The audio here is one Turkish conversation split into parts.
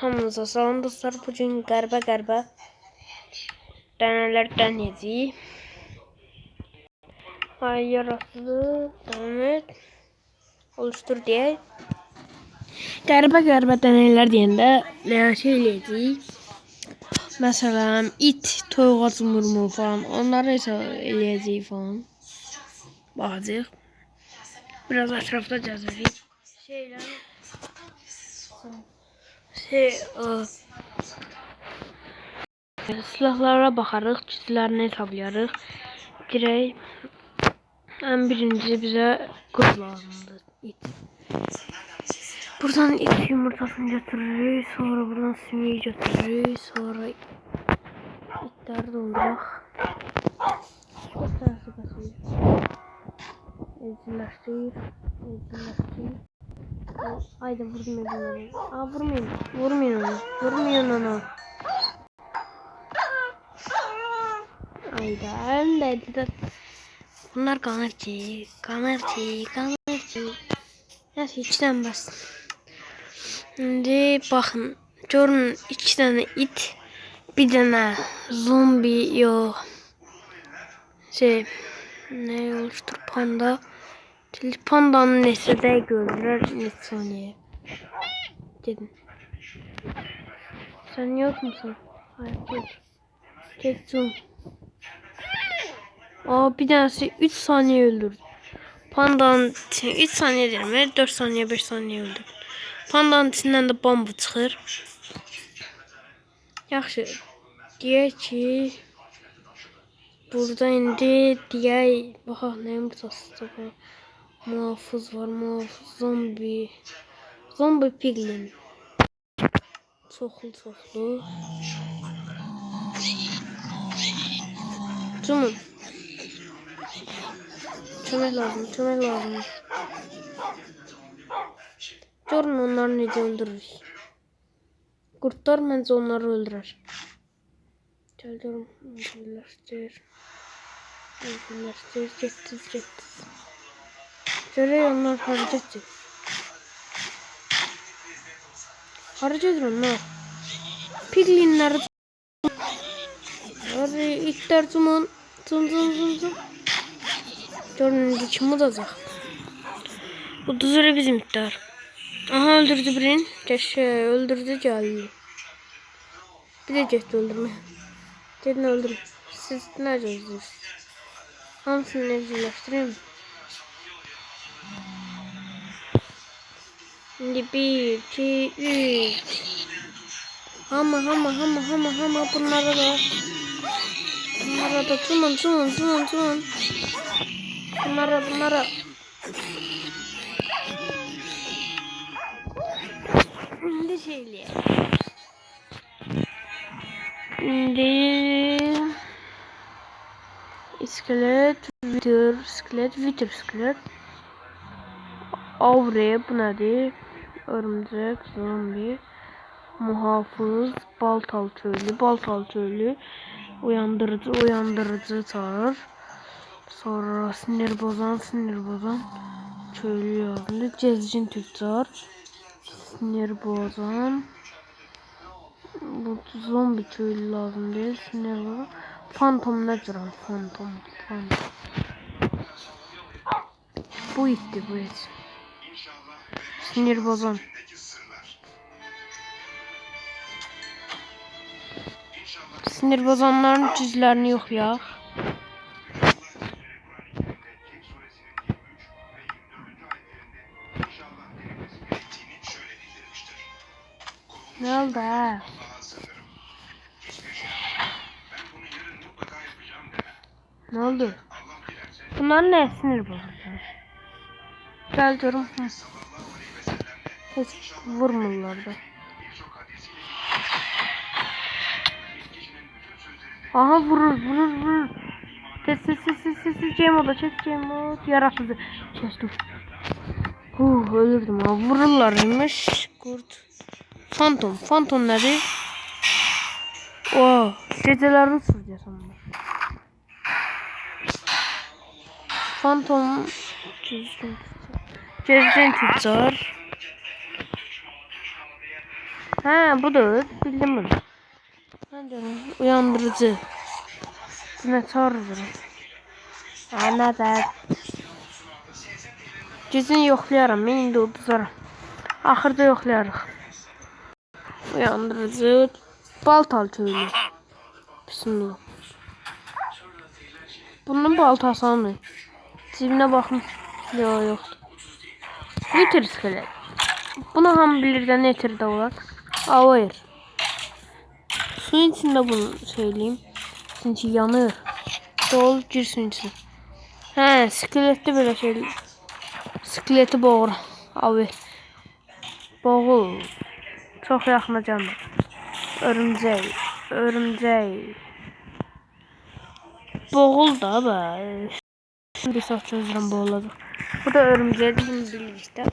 Hamınıza salam dostlar. Bugün qəribə qəribə dənələr dənəyəcəyik. Ay yaratıcı dənə oluştur deyək. Qəribə qəribə dənələr deyəndə şey eləyəcəyik. Məsələn, it, toyuğa cumurmu falan. Onları isə eləyəcəyik falan. Baxacaq. Biraz ətrafda gəzəcəyik. Şeylər şey ıı, silahlara baxarıq, güclərini hesablayarıq. Dirək ən birinci bizə qız lazımdır. İt. Buradan it yumurtasını götürürük, sonra buradan sümüyü götürürük, sonra itləri dolduraq. Götürəsi basıyor. Evcilleştir, evcilleştir. Haydi vurmayın onu. Aa vurmayın. Vurmayın onu. Vurmayın onu. Hayda. Hayda. da- Bunlar ki. Kanır ki. Neyse içten bas. Şimdi bakın. Görün iki tane it. Bir tane zombi yok. Şey. Ne oluştur panda. Pandanın nesede görürler ne saniye. Dedim. Sen yok musun? Hayır yok. Geçtim. Aa bir tanesi 3 saniye öldürdü. Pandanın 3 saniye derim. 4 saniye 5 saniye öldürdü. Pandanın içindən də bambu çıxır. Yaxşı. Deyək ki Burada indi deyək baxaq nə yumurtası var. Muhafız var, muhafız zombi. Zombi piglin. Çoxlu çoxlu. Cumun. Çömək lazım, çömək lazım. Görün onları necə öldürürük. Qurtlar məncə onları öldürər. Gəl görüm, birləşdir. Birləşdir, getdiz, getdiz. Görək onlar hara getdi. Hara gedir onlar? Piglinləri Hadi itlər cumun. Cum cum cum cum. Görün indi kim udacaq. Bu düzürü bizim itlər. Aha öldürdü birini. Keşke öldürdü geldi. Bir de getdi öldürmeye. Gedin öldürün. Siz ne gözlüyorsunuz? Hamısını evcilleştireyim. Şimdi bir, iki, üç. Hama hama hama hama hama bunlara da. Bunlara da tumun tumun tumun tumun. Bunlara bunlara. Şimdi şöyle. Şimdi iskelet, vitir, iskelet, vitir, iskelet. Avre, bu nedir? Örümcek, zombi, muhafız, baltal köylü, baltal köylü, uyandırıcı, uyandırıcı çağırır. Sonra sinir bozan, sinir bozan, köylü yazılı, cezcin tüccar, sinir bozan, bu zombi köylü lazım değil, sinir bozan, fantom ne duran, fantom, fantom. Bu itti bu it. Sinir bozan. Sinir bozanların cüzlerini yok ya. Ne oldu ha? Ne oldu? Bunlar ne sinir bozanlar? Gel diyorum. Hı. Hiç vurmurlar da. Aha vurur vurur vurur. Ses ses ses ses ses ses Cemo ses Cemo yaratıcı. Kestim. Uh ölürdüm ha vururlarmış. Kurt. Phantom. Phantom nedir? Oh geceleri süreceğiz onlar. Phantom. Cezden tüccar. Ha budur. Bildim bunu. Ben diyorum uyandırıcı. Bu ne çağırır? Anladım. Gecəni yoxlayaram, mən indi uduzaram. Axırda yoxlayarıq. Uyandırıcı baltal köylü. Bismillah. Bunun baltasını. Cibinə baxım. Yox, yoxdur. Netir iskelet. Bunu ham bilir netir de olar. Aa, hayır. Suyun içinde bunu söyleyeyim. Çünkü yanır. Dol gir suyun içine. He, iskelette böyle şey. İskeleti boğur. Abi. Boğul. Çok yakına canım. Örümcek. Örümcek. Boğul da be. Bir saat çözürüm boğuladı. Bu da örümceği bunu işte.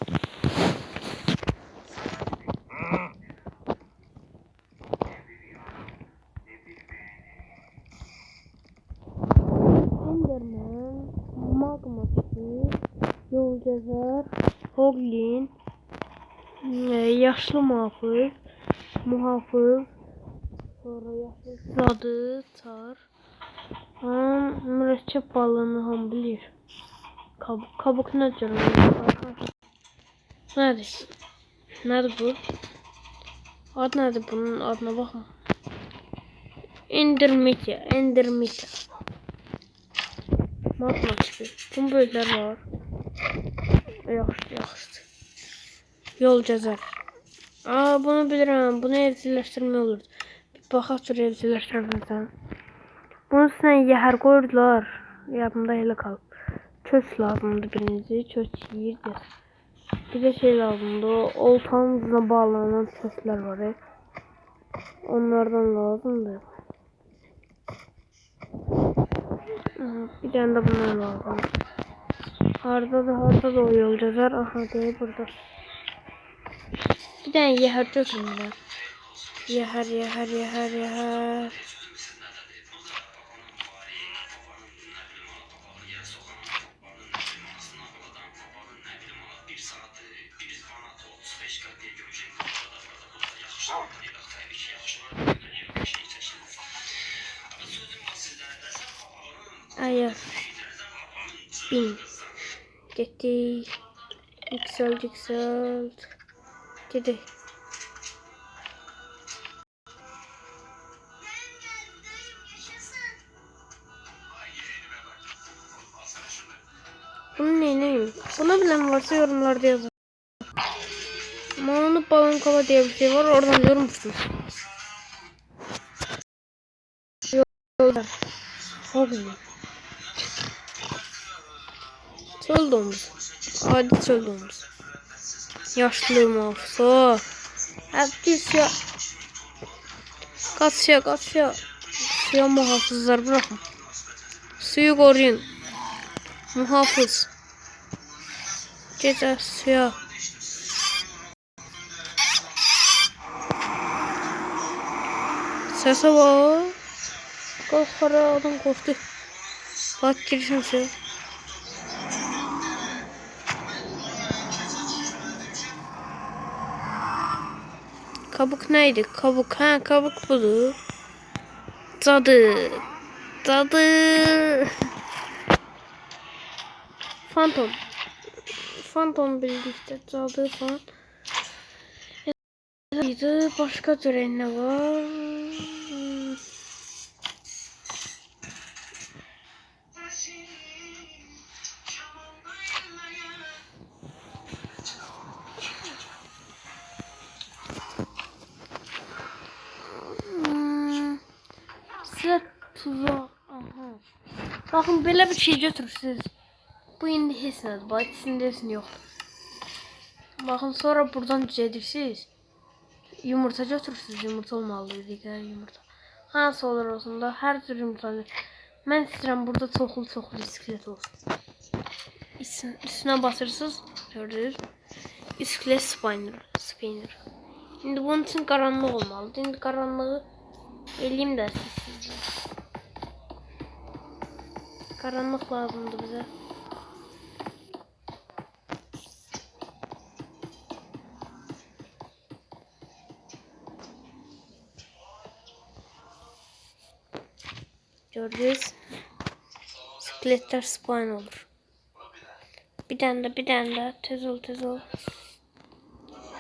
Magma Kid, Yolcazar, Hoglin, e, Yaşlı Muhafız, Muhafız, sonra Yaşlı Zadı, Tar, Mürekkep balığını ham bilir. Kabuk, kabuk ne canım? Nerede? Nerede bu? Ad nerede bunun adına bakma. Endermite, Endermite. Magma gibi. Bunun bölümler var. Yaxşı, yaxşı. Yol cəzər. Aa, bunu bilirəm. Bunu evcilleştirmək olur. Bir baxaq gör evcilleşdirmədən. Bunun üstünə yəhər qoyurdular. Yadımda elə qalıb. Köç lazımdı birinci. Köç yiyirdi. Bir de şey lazımdı. O oltanın ucuna bağlanan köçler var. Onlardan lazımdı. Aha, Bir tane de bunlar lazım. Harda da harda da o yol cəzər. Aha deyir burada. Bir tane yəhər götürmürəm. Yəhər, yəhər, yəhər, yəhər. Ayar. Bin. Gitti. Yükselt, yükselt. Gidi. Bunun ne neyim? Buna bilen varsa yorumlarda yazın. Ama onu balon kova diye bir şey var. Oradan yormuştum. Yollar. Çok güzel. Çöl domuz. Adi çöl domuz. Yaşlı mahfusa. Hadi suya. Kaç suya kaç suya. Suya muhafızlar bırakın. Suyu koruyun. Muhafız. Gece suya. Sese bak. Kalkara adam korktu. Bak girişim suya. Kabuk neydi? Kabuk. Ha kabuk budur. Cadı. Cadı. Fantom. Fantom birlikte cadı falan. Başka türen ne var? Bakın böyle bir şey götürürsünüz. Bu indi hissiniz. Bak içinde yoktur. Bakın sonra buradan düzelirsiniz. Yumurta götürürsünüz. Yumurta olmalı digər yumurta. Hansı olur olsun da her tür yumurta. Ben istəyirəm burada çoxlu çoxlu iskelet olsun. Üstüne basırsınız. Gördünüz. İskelet spinner. Spinner. Şimdi bunun için karanlık olmalı. Şimdi karanlığı eleyim de sizsizce. Karanlık lazımdı bize. Gördünüz. Skeletler spawn olur. Bir tane de bir tane de tez ol tez ol.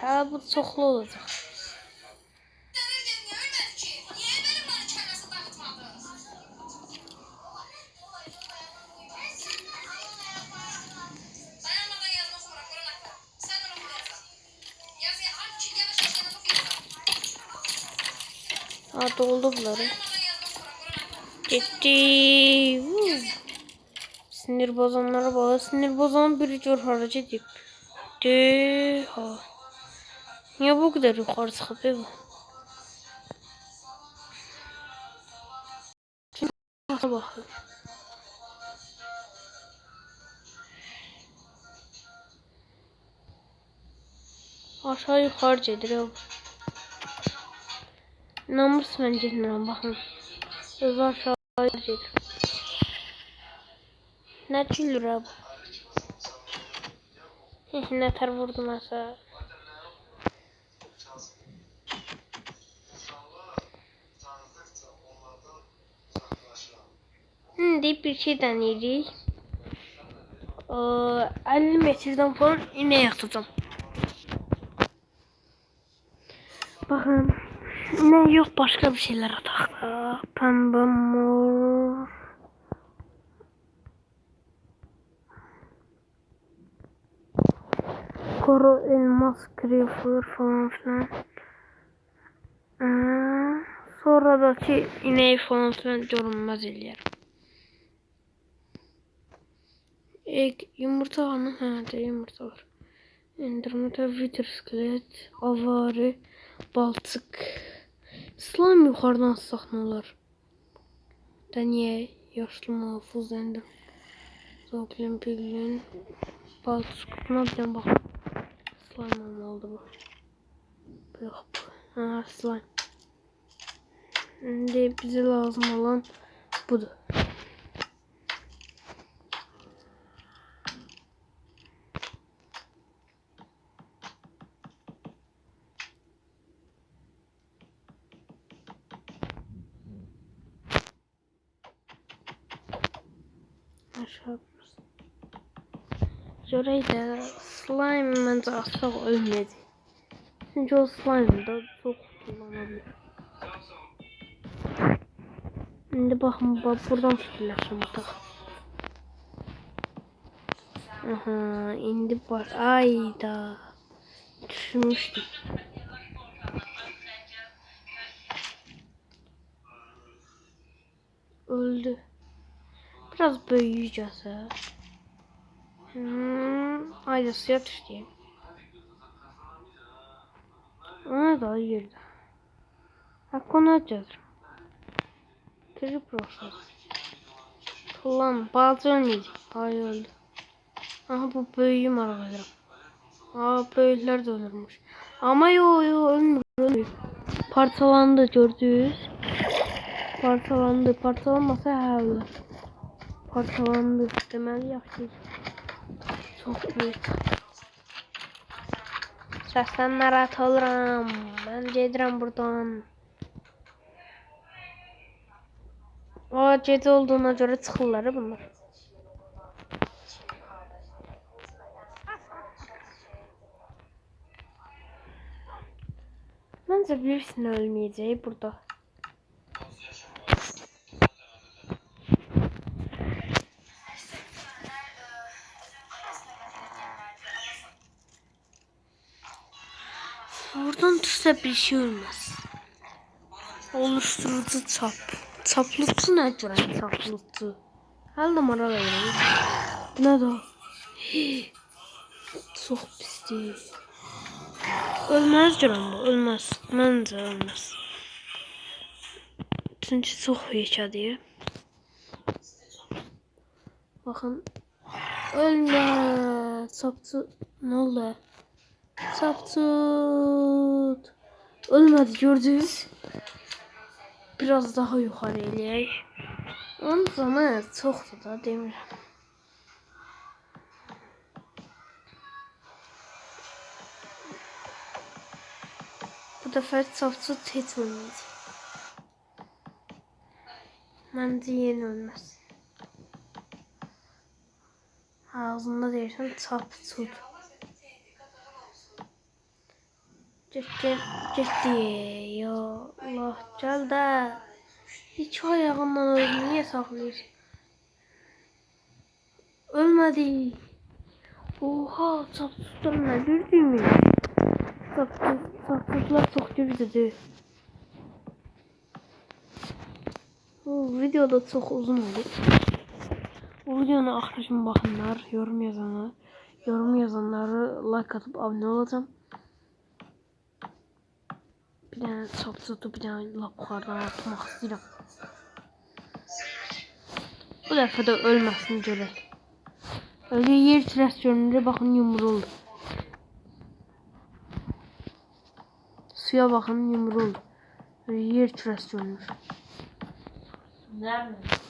Ha bu soklu olacak. Doldu bunları. Gitti. Sinir bozanlara bağlı. Sinir bozan bir cür hareket edip. De ha. Niye bu kadar yukarı çıkıp bu? Şimdi bakın. Aşağı yukarı gedir. İnanmırsın ben gedirəm, baxın. Öz aşağı gedir. Nə gülür ha bu? Heh, nə tər vurdu məsə. İndi bir şey deneyirik. Ee, 50 metreden falan ineği atacağım. Bakın. Ne yok başka bir şeyler atak. Pembe mor. Koro elmas creeper falan filan. Ee, sonra da ki ineği falan filan görünmez eləyər. Egg, yumurta var mı? Ha, de yumurta var. Endermite, wither skelet, avari, baltık. Slime yukarıdan olur? Daniye, yaşlı mahfuz, ender. Zoklin, piglin, baltık. Buna bir bak. Slime olmalı bu. Yok. Ha, slime. Şimdi bize lazım olan budur. Aşağı Jorayı da slime bence asla ölmedi. Çünkü o slime da çok kullanabilir. Şimdi bakın bak buradan fırlaşım tak. Aha indi var. Ayda. Düşünmüştüm. Öldü. Biraz büyüyeceğiz ha. Hmm, ayda suya düştü. Ona da girdi. Hakkını açacağız. Kırı profil. Kullan. Bazı ölmeyecek. Hayır öldü. Aha bu büyüğü merak ederim. Aa büyükler de ölürmüş. Ama yo yo ölmüyor. ölmüyor. Parçalandı gördünüz. Parçalandı. Parçalanmasa ha öldü. Parçalandı. Deməli yaxşı. Çok büyük. Səsdən narahat oluram. Mən gedirəm buradan. Aa gece olduğuna göre çıxırlar bunlar. Bence birisinin ölmeyeceği burada. Oradan tutsa bir şey olmaz. Oluşturucu çap. Çaplısı ne duran çaplısı? Her numara verin. Ne de? Çok pisdir. Ölmez duran bu. Ölmez. Bence ölmez. Çünkü çok yaşadı. Bakın. Ölme. Saptı. Ne oldu? Saptı. Ölmedi gördünüz. Biraz daha yukarı eləyək. Onun canı çoxdur da demirəm. Bu dəfə çapçı heç olmayacaq. Bence yeni ölmez. Ağzında değilsen çap tut. Ciddi, ciddi. Ya Allah gel de. Hiç ayağından öldü. Niye saklıyorsun? Ölmedi. Oha tuttum ne gördün Çap çap tutlar çok güçlüdür. Bu videoda çok uzun oldu. Bu videonun axırışına baxınlar, yorum yazanlar, yorum yazanları like atıp abone olacağım. Bir tane çok tutup bir tane lap yukarıdan atmak istedim. Bu defa da ölməsin görək. Öyle yer tirəs görünür, baxın yumru oldu. Suya baxın yumru oldu. Öyle yer tirəs görünür. Nerede?